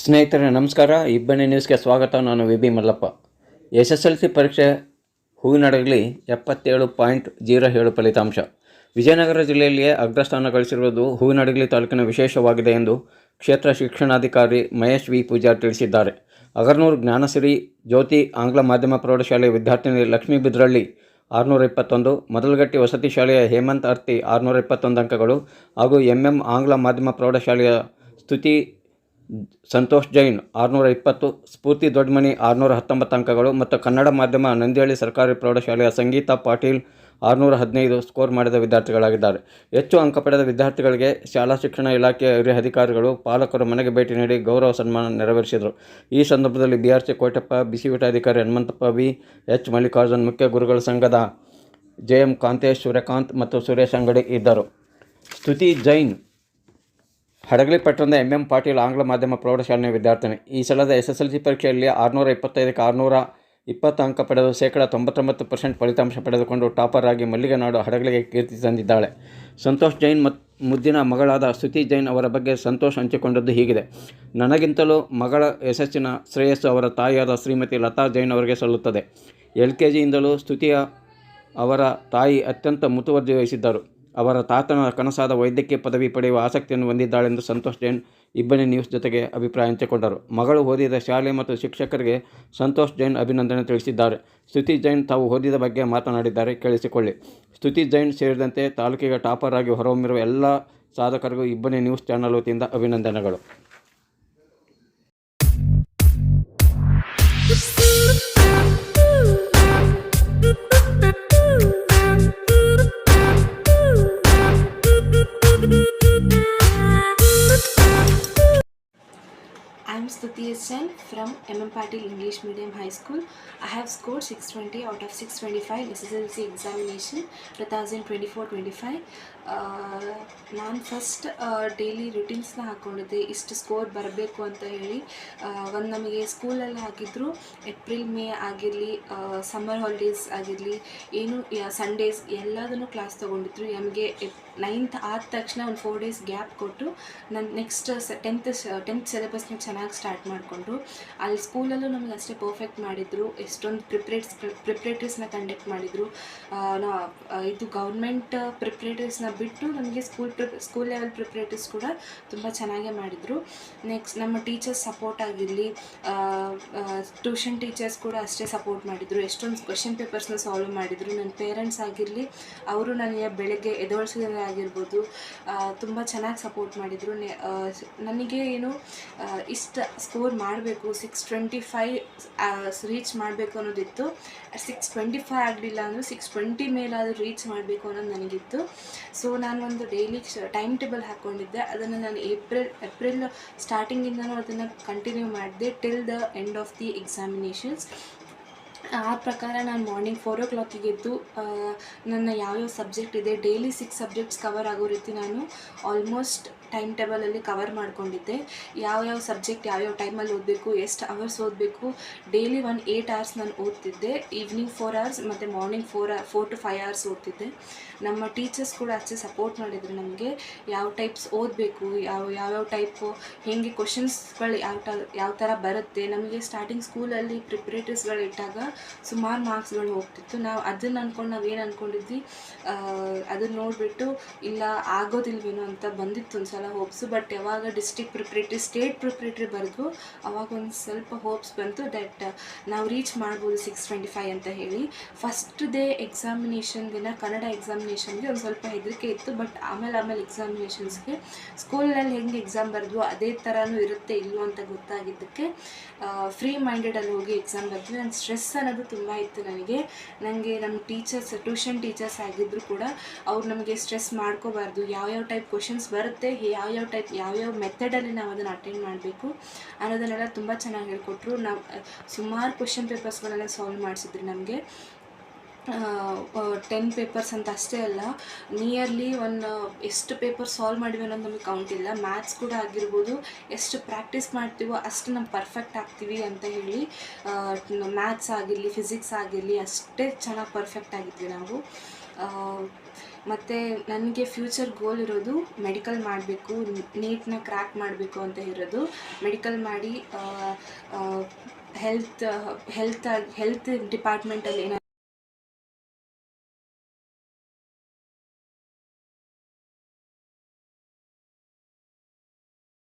ಸ್ನೇಹಿತರೆ, ನಮಸ್ಕಾರ. ಇಬ್ಬನಿ ನ್ಯೂಸ್ಗೆ ಸ್ವಾಗತ. ನಾನು V B Mallappa. S S L C ಪರೀಕ್ಷೆ ಹೂವಿನಡಗಲಿ ಎಪ್ಪತ್ತೇಳು ಪಾಯಿಂಟ್ ಜೀರೋ ಏಳು ಫಲಿತಾಂಶ. ವಿಜಯನಗರ ಜಿಲ್ಲೆಯಲ್ಲಿಯೇ ಅಗ್ರಸ್ಥಾನ ಗಳಿಸಿರುವುದು ಹೂವಿನಡಗಲಿ ತಾಲೂಕಿನ ವಿಶೇಷವಾಗಿದೆ ಎಂದು ಕ್ಷೇತ್ರ ಶಿಕ್ಷಣಾಧಿಕಾರಿ ಮಹೇಶ್ ವಿ. ಪೂಜಾರ್ ತಿಳಿಸಿದ್ದಾರೆ. ಅಗರ್ನೂರು ಜ್ಞಾನಸಿರಿ ಜ್ಯೋತಿ ಆಂಗ್ಲ ಮಾಧ್ಯಮ ಪ್ರೌಢಶಾಲೆಯ ವಿದ್ಯಾರ್ಥಿನಿ ಲಕ್ಷ್ಮೀ ಬಿದ್ರಳ್ಳಿ ಆರುನೂರ ಇಪ್ಪತ್ತೊಂದು, ಮೊದಲಗಟ್ಟಿ ವಸತಿ ಶಾಲೆಯ ಹೇಮಂತ್ ಅರ್ತಿ ಆರುನೂರ ಇಪ್ಪತ್ತೊಂದು ಅಂಕಗಳು ಹಾಗೂ ಎಂ ಎಂ ಆಂಗ್ಲ ಮಾಧ್ಯಮ ಪ್ರೌಢಶಾಲೆಯ ಸ್ತುತಿ ಸಂತೋಷ್ ಜೈನ್, ಆರುನೂರ ಇಪ್ಪತ್ತು, ಸ್ಫೂರ್ತಿ ದೊಡ್ಡಮನಿ ಆರುನೂರ ಹತ್ತೊಂಬತ್ತು ಅಂಕಗಳು ಮತ್ತು ಕನ್ನಡ ಮಾಧ್ಯಮ, ನಂದಿಹಳ್ಳಿ ಸರ್ಕಾರಿ ಪ್ರೌಢಶಾಲೆಯ ಸಂಗೀತ, ಪಾಟೀಲ್, ಆರುನೂರ ಹದಿನೈದು ಸ್ಕೋರ್ ಮಾಡಿದ ವಿದ್ಯಾರ್ಥಿಗಳಾಗಿದ್ದಾರೆ. ಹೆಚ್ಚು ಅಂಕ ಪಡೆದ ವಿದ್ಯಾರ್ಥಿಗಳಿಗೆ ಶಾಲಾ ಶಿಕ್ಷಣ ಇಲಾಖೆಯ ಹಿರಿಯ ಅಧಿಕಾರಿಗಳು, ಪಾಲಕರು ಮನೆಗೆ ಭೇಟಿ ನೀಡಿ ಗೌರವ ಸನ್ಮಾನ ನೆರವೇರಿಸಿದರು. ಈ ಸಂದರ್ಭದಲ್ಲಿ ಬಿ ಆರ್ ಸಿ ಕೋಟಪ್ಪ, ಬಿಸಿಯೂಟ ಅಧಿಕಾರಿ ಹನುಮಂತಪ್ಪ ಬಿ ಎಚ್. ಮಲ್ಲಿಕಾರ್ಜುನ್, ಮುಖ್ಯ ಗುರುಗಳ ಸಂಘದ ಜೆ. ಎಂ. ಕಾಂತೇಶ್, ಸೂರ್ಯಕಾಂತ್ ಮತ್ತು ಸುರೇಶ್ ಅಂಗಡಿ ಇದ್ದರು. ಸ್ತುತಿ ಜೈನ್ ಹಡಗಲಿ ಪಟ್ಟಣದ ಎಂ ಎಂ ಪಾಟೀಲ್ ಆಂಗ್ಲ ಮಾಧ್ಯಮ ಪ್ರೌಢಶಾಲೆಯ ವಿದ್ಯಾರ್ಥಿನಿ. ಈ ಸಲದ ಎಸ್ ಎಸ್ ಎಲ್ ಸಿ ಪರೀಕ್ಷೆಯಲ್ಲಿ ಆರುನೂರ ಇಪ್ಪತ್ತೈದಕ್ಕೆ ಆರುನೂರ ಇಪ್ಪತ್ತು ಅಂಕ ಪಡೆದು ಶೇಕಡ ತೊಂಬತ್ತೊಂಬತ್ತು ಪರ್ಸೆಂಟ್ ಫಲಿತಾಂಶ ಪಡೆದುಕೊಂಡು ಟಾಪರ್ ಆಗಿ ಮಲ್ಲಿಗೆನಾಡು ಹಡಗಲಿಗೆ ಕೀರ್ತಿ ತಂದಿದ್ದಾಳೆ. ಸಂತೋಷ್ ಜೈನ್ ಮತ್ತು ಮುದ್ದಿನ ಮಗಳಾದ ಸ್ತುತಿ ಜೈನ್ ಅವರ ಬಗ್ಗೆ ಸಂತೋಷ್ ಹಂಚಿಕೊಂಡದ್ದು ಹೀಗಿದೆ. ನನಗಿಂತಲೂ ಮಗಳ ಯಶಸ್ಸಿನ ಶ್ರೇಯಸ್ಸು ಅವರ ತಾಯಿಯಾದ ಶ್ರೀಮತಿ ಲತಾ ಜೈನ್ ಅವರಿಗೆ ಸಲ್ಲುತ್ತದೆ. ಎಲ್ ಕೆ ಜಿಯಿಂದಲೂ ಸ್ತುತಿಯ ಅವರ ತಾಯಿ ಅತ್ಯಂತ ಮುತುವರ್ಜಿ ವಹಿಸಿದ್ದರು. ಅವರ ತಾತನ ಕನಸಾದ ವೈದ್ಯಕೀಯ ಪದವಿ ಪಡೆಯುವ ಆಸಕ್ತಿಯನ್ನು ಹೊಂದಿದ್ದಾಳೆಂದು ಸಂತೋಷ್ ಜೈನ್ ಇಬ್ಬನಿ ನ್ಯೂಸ್ ಜೊತೆಗೆ ಅಭಿಪ್ರಾಯ ಹಂಚಿಕೊಂಡರು. ಮಗಳು ಓದಿದ ಶಾಲೆ ಮತ್ತು ಶಿಕ್ಷಕರಿಗೆ ಸಂತೋಷ್ ಜೈನ್ ಅಭಿನಂದನೆ ತಿಳಿಸಿದ್ದಾರೆ. ಸ್ತುತಿ ಜೈನ್ ತಾವು ಓದಿದ ಬಗ್ಗೆ ಮಾತನಾಡಿದ್ದಾರೆ. ಕೇಳಿಸಿಕೊಳ್ಳಿ. ಸ್ತುತಿ ಜೈನ್ ಸೇರಿದಂತೆ ತಾಲೂಕಿಗೆ ಟಾಪರ್ ಆಗಿ ಹೊರಹೊಮ್ಮಿರುವ ಎಲ್ಲ ಸಾಧಕರಿಗೂ ಇಬ್ಬನಿ ನ್ಯೂಸ್ ಚಾನಲ್ ವತಿಯಿಂದ ಅಭಿನಂದನೆಗಳು. Stuti Sen from MM Patil English Medium High School. I have scored 620 out of 625 SSLC examination 2024-25. ನಾನು ಫಸ್ಟ್ ಡೈಲಿ ರುಟೀನ್ಸ್ನ ಹಾಕ್ಕೊಂಡಿದ್ದೆ ಇಷ್ಟು ಸ್ಕೋರ್ ಬರಬೇಕು ಅಂತ ಹೇಳಿ. ಒಂದು ನಮಗೆ ಸ್ಕೂಲಲ್ಲಿ ಹಾಕಿದ್ರು. ಏಪ್ರಿಲ್ ಮೇ ಆಗಿರಲಿ ಸಮ್ಮರ್ ಹಾಲಿಡೇಸ್ ಆಗಿರಲಿ, ಏನು ಸಂಡೇಸ್ ಎಲ್ಲದನ್ನು ಕ್ಲಾಸ್ ತೊಗೊಂಡಿದ್ರು. ನಮಗೆ ನೈನ್ತ್ ಆದ ತಕ್ಷಣ ಒಂದು ಫೋರ್ ಡೇಸ್ ಗ್ಯಾಪ್ ಕೊಟ್ಟು ನನ್ನ ನೆಕ್ಸ್ಟ್ ಟೆಂತ್ ಟೆಂತ್ ಸಿಲೆಬಸ್ನ ಚೆನ್ನಾಗಿ ಸ್ಟಾರ್ಟ್ ಮಾಡಿಕೊಂಡು, ಅಲ್ಲಿ ಸ್ಕೂಲಲ್ಲೂ ನಮಗೆ ಅಷ್ಟೇ ಪರ್ಫೆಕ್ಟ್ ಮಾಡಿದರು. ಎಷ್ಟೊಂದು ಪ್ರಿಪ್ರೇಟ್ಸ್ ಪ್ರಿಪ್ರೇಟರ್ಸ್ನ ಕಂಡಕ್ಟ್ ಮಾಡಿದರು. ನಾ ಇದು ಗೌರ್ಮೆಂಟ್ ಪ್ರಿಪ್ರೇಟರ್ಸ್ನ ಬಿಟ್ಟು ನಮಗೆ school prep school level preparatories ಕೂಡ ತುಂಬ ಚೆನ್ನಾಗೇ ಮಾಡಿದರು. ನೆಕ್ಸ್ಟ್ ನಮ್ಮ ಟೀಚರ್ಸ್ ಸಪೋರ್ಟ್ ಆಗಿರಲಿ ಟ್ಯೂಷನ್ ಟೀಚರ್ಸ್ ಕೂಡ ಅಷ್ಟೇ ಸಪೋರ್ಟ್ ಮಾಡಿದರು. ಎಷ್ಟೊಂದು ಕ್ವೆಶನ್ ಪೇಪರ್ಸ್ನ ಸಾಲ್ವ್ ಮಾಡಿದರು. ನನ್ನ ಪೇರೆಂಟ್ಸ್ ಆಗಿರಲಿ, ಅವರು ನನಗೆ ಬೆಳಗ್ಗೆ ಎದೊಳಿಸೋದೇ ಆಗಿರ್ಬೋದು. ತುಂಬ ಚೆನ್ನಾಗಿ ಸಪೋರ್ಟ್ ಮಾಡಿದರು. ನನಗೆ ಏನು ಇಷ್ಟು ಸ್ಕೋರ್ ಮಾಡಬೇಕು ಸಿಕ್ಸ್ ಟ್ವೆಂಟಿ ಫೈವ್ ರೀಚ್ ಮಾಡಬೇಕು ಅನ್ನೋದಿತ್ತು. ಸಿಕ್ಸ್ ಟ್ವೆಂಟಿ ಫೈವ್ ಆಗಲಿಲ್ಲ ಅಂದರೂ ಸಿಕ್ಸ್ ಟ್ವೆಂಟಿ ಮೇಲಾದರೂ ರೀಚ್ ಮಾಡಬೇಕು ಅನ್ನೋದು ನನಗಿತ್ತು. ಸೊ ನಾನು ಒಂದು ಡೈಲಿ ಟೈಮ್ ಟೇಬಲ್ ಹಾಕ್ಕೊಂಡಿದ್ದೆ ಅದನ್ನು ನಾನು ಏಪ್ರಿಲ್ ಏಪ್ರಿಲ್ ಸ್ಟಾರ್ಟಿಂಗಿಂದನೂ ಅದನ್ನು ಕಂಟಿನ್ಯೂ ಮಾಡಿದೆ till the end of the examinations ಆ ಪ್ರಕಾರ ನಾನು ಮಾರ್ನಿಂಗ್ ಫೋರ್ ಓ ಕ್ಲಾಕಿಗೆ ಎದ್ದು ನನ್ನ ಯಾವ್ಯಾವ ಸಬ್ಜೆಕ್ಟ್ ಇದೆ ಡೈಲಿ ಸಿಕ್ಸ್ ಸಬ್ಜೆಕ್ಟ್ಸ್ ಕವರ್ ಆಗೋ ರೀತಿ ನಾನು ಆಲ್ಮೋಸ್ಟ್ ಟೈಮ್ ಟೇಬಲಲ್ಲಿ ಕವರ್ ಮಾಡ್ಕೊಂಡಿದ್ದೆ. ಯಾವ್ಯಾವ ಸಬ್ಜೆಕ್ಟ್ ಯಾವ್ಯಾವ ಟೈಮಲ್ಲಿ ಓದಬೇಕು, ಎಷ್ಟು ಅವರ್ಸ್ ಓದಬೇಕು ಡೈಲಿ ಒನ್ ಏಯ್ಟ್ ಅವರ್ಸ್ ನಾನು ಓದ್ತಿದ್ದೆ. ಈವ್ನಿಂಗ್ ಫೋರ್ ಅವರ್ಸ್ ಮತ್ತು morning four four to five hours ಓದ್ತಿದ್ದೆ. ನಮ್ಮ ಟೀಚರ್ಸ್ ಕೂಡ ಅಷ್ಟೇ ಸಪೋರ್ಟ್ ಮಾಡಿದರು ನಮಗೆ, ಯಾವ ಟೈಪ್ಸ್ ಓದಬೇಕು, ಯಾವ, ಯಾವ್ಯಾವ ಟೈಪು ಹೇಗೆ ಕ್ವಶನ್ಸ್ಗಳು ಯಾವ ಯಾವ ಥರ ಬರುತ್ತೆ. ನಮಗೆ ಸ್ಟಾರ್ಟಿಂಗ್ ಸ್ಕೂಲಲ್ಲಿ ಪ್ರಿಪ್ರೇಟರ್ಸ್ಗಳು ಇಟ್ಟಾಗ ಸುಮಾರು ಮಾರ್ಕ್ಸ್ಗಳು ಹೋಗ್ತಿತ್ತು. ನಾವು ಅದನ್ನು ಅಂದ್ಕೊಂಡು ಏನು ಅಂದ್ಕೊಂಡಿದ್ವಿ ಅದನ್ನು ನೋಡಿಬಿಟ್ಟು ಇಲ್ಲ ಆಗೋದಿಲ್ವೇನೋ ಅಂತ ಬಂದಿತ್ತು ಒಂದು ಸಲ ಹೋಪ್ಸು. ಬಟ್ ಯಾವಾಗ ಡಿಸ್ಟಿಕ್ ಪ್ರಿಪ್ರೇಟ್ರಿ ಸ್ಟೇಟ್ ಪ್ರಿಪ್ರೇಟ್ರಿ ಬರೆದು ಅವಾಗ ಒಂದು ಸ್ವಲ್ಪ ಹೋಪ್ಸ್ ಬಂತು ದಟ್ ನಾವು ರೀಚ್ ಮಾಡ್ಬೋದು ಸಿಕ್ಸ್ ಟ್ವೆಂಟಿ ಫೈವ್ ಅಂತ ಹೇಳಿ. ಫಸ್ಟ್ ಡೇ ಎಕ್ಸಾಮಿನೇಷನ್ ದಿನ, ಕನ್ನಡ ಎಕ್ಸಾಮಿನೇಷನ್ಗೆ ಒಂದು ಸ್ವಲ್ಪ ಹೆದರಿಕೆ ಇತ್ತು. ಬಟ್ ಆಮೇಲೆ ಆಮೇಲೆ ಎಕ್ಸಾಮಿನೇಷನ್ಸ್ಗೆ ಸ್ಕೂಲ್ನಲ್ಲಿ ಹೆಂಗೆ ಎಕ್ಸಾಮ್ ಬರೆದ್ವು ಅದೇ ಥರನೂ ಇರುತ್ತೆ ಇಲ್ವೋ ಅಂತ ಗೊತ್ತಾಗಿದ್ದಕ್ಕೆ ಫ್ರೀ ಮೈಂಡೆಡಲ್ಲಿ ಹೋಗಿ ಎಕ್ಸಾಮ್ ಬರ್ತೀವಿ ನಾನು ಸ್ಟ್ರೆಸ್ ಅನ್ನೋದು ತುಂಬ ಇತ್ತು ನನಗೆ. ನನಗೆ ನಮ್ಮ ಟೀಚರ್ಸ್, ಟ್ಯೂಷನ್ ಟೀಚರ್ಸ್ ಆಗಿದ್ದರು ಕೂಡ ಅವ್ರು ನಮಗೆ ಸ್ಟ್ರೆಸ್ ಮಾಡ್ಕೋಬಾರ್ದು. ಯಾವ್ಯಾವ ಟೈಪ್ ಕ್ವಶನ್ಸ್ ಬರುತ್ತೆ, ಯಾವ್ಯಾವ ಟೈಪ್, ಯಾವ್ಯಾವ ಮೆಥಡಲ್ಲಿ ನಾವು ಅದನ್ನು ಅಟೆಂಡ್ ಮಾಡಬೇಕು ಅನ್ನೋದನ್ನೆಲ್ಲ ತುಂಬ ಚೆನ್ನಾಗಿ ಹೇಳ್ಕೊಟ್ರು. ನಾವು, ಸುಮಾರು ಕ್ವಶನ್ ಪೇಪರ್ಸ್ಗಳೆಲ್ಲ ಸಾಲ್ವ್ ಮಾಡಿಸಿದ್ರು ನಮಗೆ. ಟೆನ್ ಪೇಪರ್ಸ್ ಅಂತ ಅಷ್ಟೇ ಅಲ್ಲ ನಿಯರ್ಲಿ ಒನ್ ಎಷ್ಟು ಪೇಪರ್ ಸಾಲ್ವ್ ಮಾಡಿವೆ ಅನ್ನೋದು ನಮಗೆ ಕೌಂಟ್ ಇಲ್ಲ. ಮ್ಯಾಥ್ಸ್ ಕೂಡ ಆಗಿರ್ಬೋದು, ಎಷ್ಟು ಪ್ರಾಕ್ಟೀಸ್ ಮಾಡ್ತೀವೋ ಅಷ್ಟು ನಾವು ಪರ್ಫೆಕ್ಟ್ ಆಗ್ತೀವಿ ಅಂತ ಹೇಳಿ ಮ್ಯಾಥ್ಸ್ ಆಗಿರಲಿ ಫಿಸಿಕ್ಸ್ ಆಗಿರಲಿ, ಅಷ್ಟೇ ಚೆನ್ನಾಗಿ ಪರ್ಫೆಕ್ಟ್ ಆಗಿದ್ವಿ ನಾವು. ಮತ್ತು ನನಗೆ ಫ್ಯೂಚರ್ ಗೋಲ್ ಇರೋದು ಮೆಡಿಕಲ್ ಮಾಡಬೇಕು ನೀಟ್ನ ಕ್ರ್ಯಾಕ್ ಮಾಡಬೇಕು ಅಂತ ಇರೋದು. ಮೆಡಿಕಲ್ ಮಾಡಿ ಹೆಲ್ತ್ ಹೆಲ್ತ್ ಹೆಲ್ತ್ ಡಿಪಾರ್ಟ್ಮೆಂಟಲ್ಲಿ ಏನೋ